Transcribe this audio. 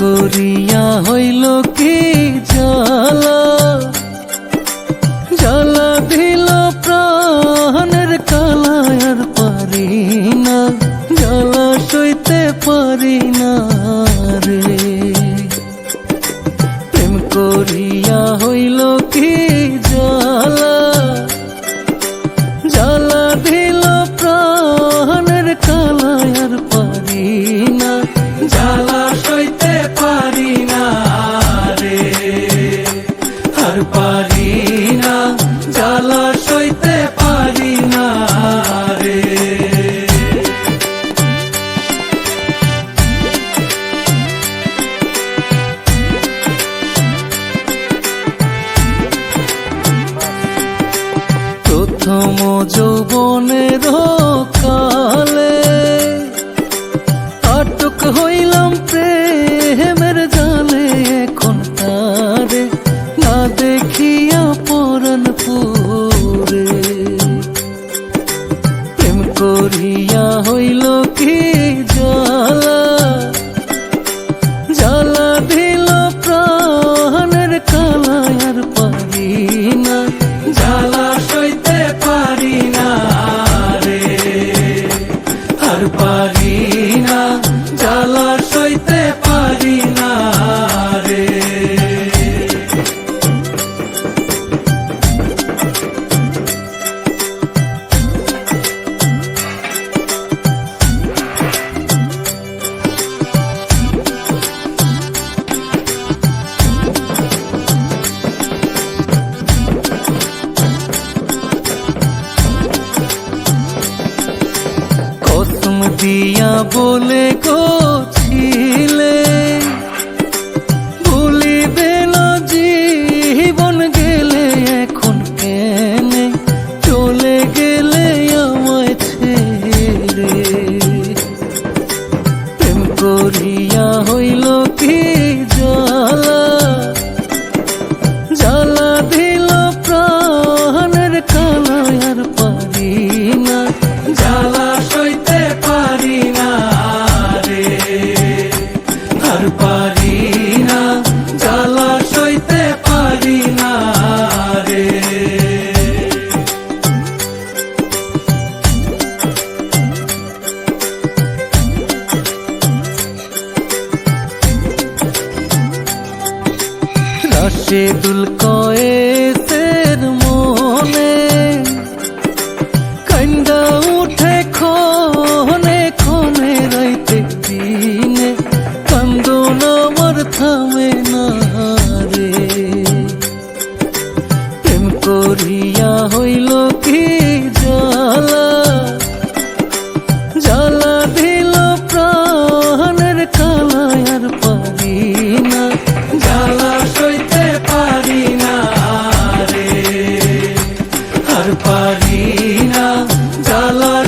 করিয়া হইল কি জ্বালা? জ্বালা দিল প্রাণের কালায় পারি না। জ্বালা সইতে পারি না রে। প্রেম করিয়া হইল কি জ্বালা? জ্বালা দিল প্রাণের কালায় পারি না। জ্বালা আর পারি না জ্বালা সইতে পারি না রে। প্রথম যৌবনের করিয়া হইল কি দিয়া বলে গো রাশেদুল কয়েসের মনে কান্দা উঠে খনে খনে রাইতে দিনে কান্দন আমার থামে পারি না জ্বালার